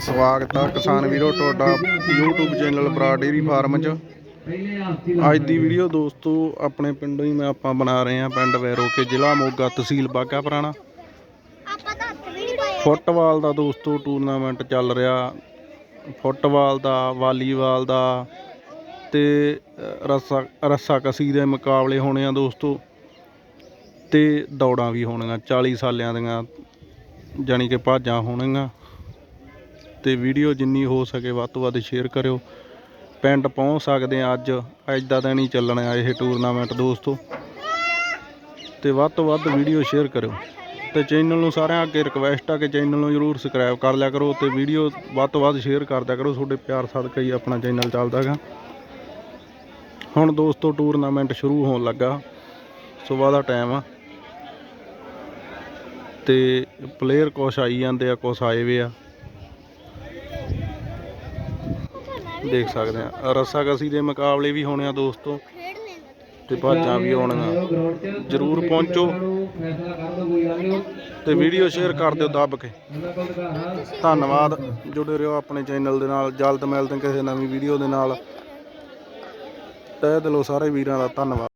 ਸਵਾਗਤ ਆ ਕਿਸਾਨ ਵੀਰੋ ਤੁਹਾਡਾ YouTube channel Bara dairy farm 'ਚ। ਅੱਜ ਦੀ ਵੀਡੀਓ ਦੋਸਤੋ ਆਪਣੇ ਪਿੰਡੋਂ ਹੀ ਮੈਂ ਆਪਾਂ ਬਣਾ ਰਹੇ ਹਾਂ ਪਿੰਡ ਵੈਰੋਕੇ ਜ਼ਿਲ੍ਹਾ ਮੋਗਾ ਤਹਿਸੀਲ ਬਾਗਾ ਪੁਰਾਣਾ। ਫੁੱਟਬਾਲ ਦਾ ਦੋਸਤੋ ਟੂਰਨਾਮੈਂਟ ਚੱਲ ਰਿਹਾ। ਫੁੱਟਬਾਲ ਦਾ ਵਾਲੀਬਾਲ ਦਾ ਤੇ ਰੱਸਾ ਰੱਸਾ ਕਸੀ ਦੇ ਮੁਕਾਬਲੇ ਹੋਣੇ ਆ ਦੋਸਤੋ। ਤੇ ਦੌੜਾਂ ਵੀ ਹੋਣੀਆਂ 40 ਸਾਲਿਆਂ ਦੀਆਂ ਜਾਣੀ ਕਿ ਭਾਜਾਂ ਹੋਣਗੀਆਂ ਤੇ ਵੀਡੀਓ ਜਿੰਨੀ ਹੋ ਸਕੇ ਵੱਧ ਤੋਂ ਵੱਧ ਸ਼ੇਅਰ ਕਰਿਓ। ਪਿੰਡ ਪਹੁੰਚ ਸਕਦੇ ਆ ਅੱਜ। ਅੱਜ ਦਾ ਦਿਨ ਹੀ ਚੱਲਣਾ ਇਹ ਟੂਰਨਾਮੈਂਟ ਦੋਸਤੋ। ਤੇ ਵੱਧ ਤੋਂ ਵੱਧ ਵੀਡੀਓ ਸ਼ੇਅਰ ਕਰਿਓ। ਤੇ ਚੈਨਲ ਨੂੰ ਸਾਰਿਆਂ ਅੱਗੇ ਰਿਕਵੈਸਟ ਆ ਕਿ ਚੈਨਲ ਨੂੰ ਜਰੂਰ ਸਬਸਕ੍ਰਾਈਬ ਕਰ ਲਿਆ ਕਰੋ ਤੇ ਵੀਡੀਓ ਵੱਧ ਤੋਂ ਵੱਧ ਸ਼ੇਅਰ ਕਰਦਿਆ ਕਰੋ। ਤੁਹਾਡੇ ਪਿਆਰ ਸਦਕਾ ਹੀ ਆਪਣਾ ਚੈਨਲ ਚੱਲਦਾ ਗਾ ਹੁਣ ਦੋਸਤੋ ਟੂਰਨਾਮੈਂਟ ਸ਼ੁਰੂ ਹੋਣ ਲੱਗਾ। ਸਵੇਰ ਦਾ ਟਾਈਮ ਆ। ਤੇ ਪਲੇਅਰ ਕੁਛ ਆਈ ਜਾਂਦੇ ਆ, ਕੁਛ ਆਏ ਵੇ ਆ। ਦੇਖ ਸਕਦੇ ਆ ਰੱਸਾਕਸੀ ਦੇ ਮੁਕਾਬਲੇ ਵੀ ਹੋਣੇ ਆ ਦੋਸਤੋ। ਖੇਡ ਲੈਂਦਾ ਤੇ ਭਾਜਾਂ ਵੀ ਆਉਣੀਆਂ। ਜਰੂਰ ਪਹੁੰਚੋ। ਤੇ ਵੀਡੀਓ ਸ਼ੇਅਰ ਕਰ ਦਿਓ ਦੱਬ ਕੇ। ਧੰਨਵਾਦ। ਜੁੜੇ ਰਹੋ ਆਪਣੇ ਚੈਨਲ ਦੇ ਨਾਲ। ਜਲਦ ਮਿਲਦੇ ਕਿਸੇ ਨਵੀਂ ਵੀਡੀਓ ਦੇ ਨਾਲ। ਤਹਿ ਦਿਲੋਂ ਸਾਰੇ ਵੀਰਾਂ ਦਾ ਧੰਨਵਾਦ।